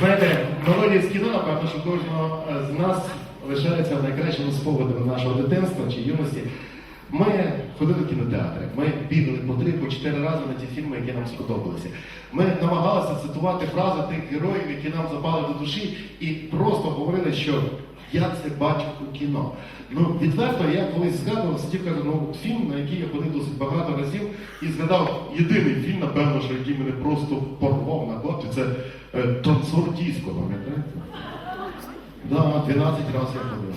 Знаєте, мелодія з кіно, напевно, що кожного е, з нас лишається найкращими спогадами нашого дитинства чи юності. Ми ходили в кінотеатри, ми бігали по три, по чотири рази на ті фільми, які нам сподобалися. Ми намагалися цитувати фрази тих героїв, які нам запали до душі, і просто говорили, що я це бачив у кіно. Ну, відверто, я колись згадував, сидів ну фільм, на який я ходив досить багато разів, і згадав єдиний фільм, напевно, що який мене просто порвав на хлопці, це е, танцор диско, пам'ятаєте? Да, 12 разів я ходив.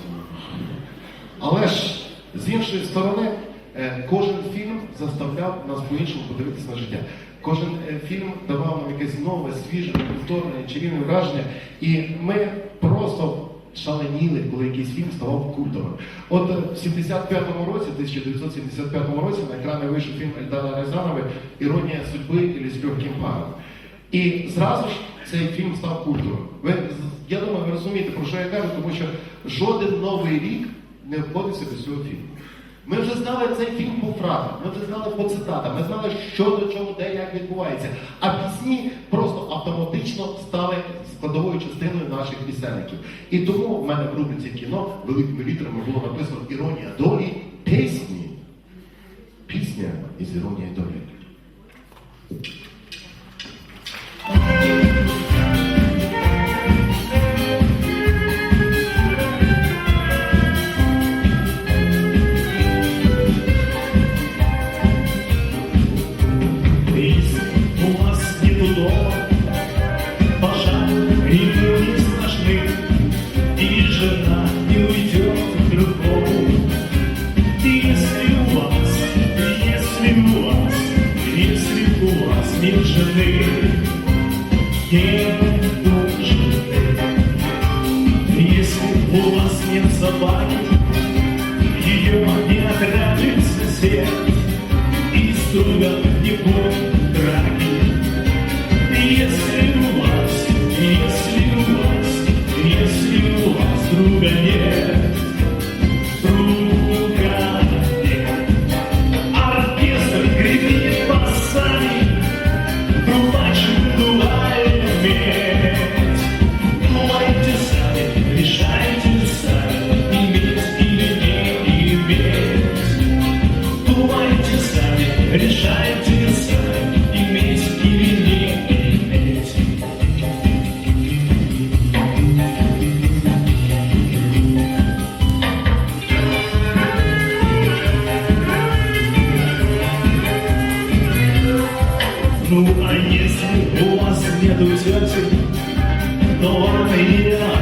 Але ж з іншої сторони, е, кожен фільм заставляв нас по-іншому подивитися на життя. Кожен е, фільм давав нам якесь нове, свіже, неповторне, чарівне враження, і ми просто шаленіли, коли якийсь фільм ставав культовим. От е, в 75-му році, 1975 році, на екрани вийшов фільм Ельдана Рязанова «Іронія судьби і легким паром. І зразу ж цей фільм став культовим. Ви, я думаю, ви розумієте, про що я кажу, тому що жоден новий рік не обходиться без цього фільму. Ми вже знали цей фільм по фразам, ми вже знали по цитатам, ми знали, що до чого, де, як відбувається. А пісні просто автоматично стали складовою частиною наших пісенників. І тому в мене в рубриці кіно великими літерами було написано Іронія долі пісні. Пісня із іронією долі. ее не ограбит сосед, Ну а если у вас нету тети, то вам ее не